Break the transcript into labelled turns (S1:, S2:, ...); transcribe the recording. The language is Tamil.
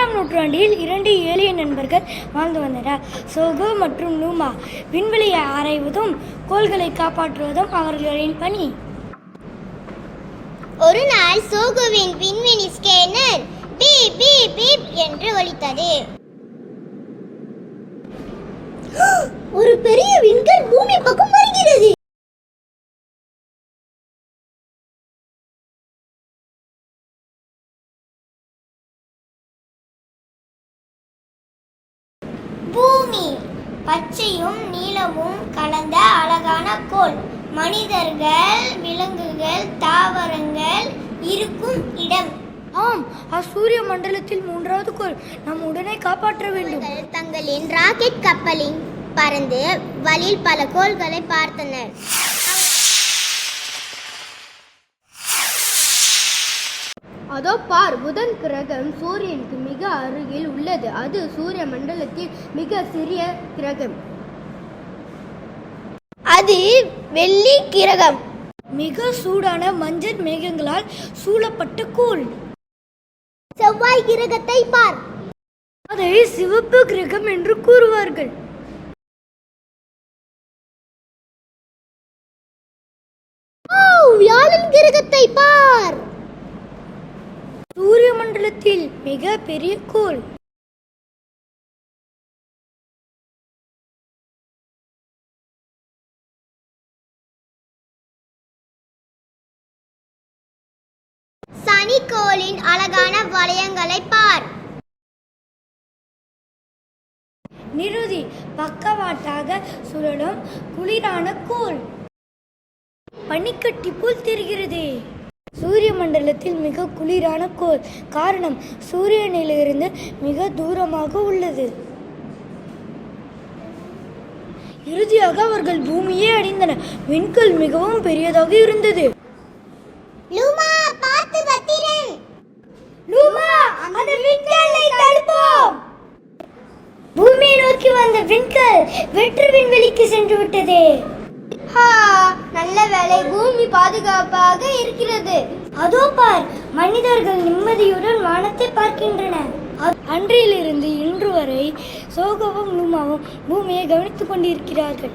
S1: ஆறாம் நூற்றாண்டில் இரண்டு ஏலிய நண்பர்கள் வாழ்ந்து வந்தனர். சோகோ மற்றும் லூமா விண்வெளியை ஆராய்வதும் கோள்களை காப்பாற்றுவதும் அவர்களின் பணி.
S2: ஒரு நாள் சோகுவின் விண்வெளி ஸ்கேனர் பீப் பீப் பீப் என்று ஒலித்தது ஒரு பெரிய விண்கல் பூமி பக்கம் வருகிறது பூமி பச்சையும் நீலமும் கலந்த அழகான கோள். மனிதர்கள் விலங்குகள் தாவரங்கள் இருக்கும் இடம்.
S1: ஆம் அச்சூரிய மண்டலத்தில் மூன்றாவது கோள். நாம் உடனே காப்பாற்ற வேண்டும்.
S2: தங்களின் ராக்கெட் கப்பலில் பறந்து வழியில் பல கோள்களை பார்த்தனர்.
S3: அதோ பார் புதன் கிரகம் சூரியனுக்கு மிக அருகில் உள்ளது. அது சூரிய மண்டலத்தில் மிக சிறிய கிரகம்.
S2: அது வெள்ளி கிரகம்.
S1: மிக சூடான மஞ்சள் மேகங்களால் சூழப்பட்ட கோள்
S2: செவ்வாய் கிரகத்தை பார்.
S1: அதை சிவப்பு கிரகம் என்று கூறுவார்கள்.
S2: வியாழன் கிரகத்தை பார்
S1: சூரிய மண்டலத்தில் மிக பெரிய கோள்
S2: சனிக்கோளின் அழகான வளையங்களை பார்.
S1: நிருதி பக்கவாட்டாக சுழலும் குளிரான கோள் பனிக்கட்டி போல் தெரிகிறதே. மண்டலத்தில் மிக குளிரான கோள் காரணம் சூரியனிலிருந்து மிக தூரமாக உள்ளது. இறுதியாக அவர்கள் பூமியே அடைந்தனர் விண்கல் மிகவும் பெரியதாக இருந்தது. பூமியை நோக்கி வந்த விண்கல் வெற்று விண்வெளிக்கு சென்று விட்டதே.
S2: ஹா நல்ல வேளை பூமி பாதுகாப்பாக இருக்கிறது.
S1: அதோ பார் மனிதர்கள் நிம்மதியுடன் வானத்தை பார்க்கின்றனர். அன்றிலிருந்து இன்று வரை சோகவும் லூமாவும் பூமியை கவனித்துக் கொண்டிருக்கிறார்கள்.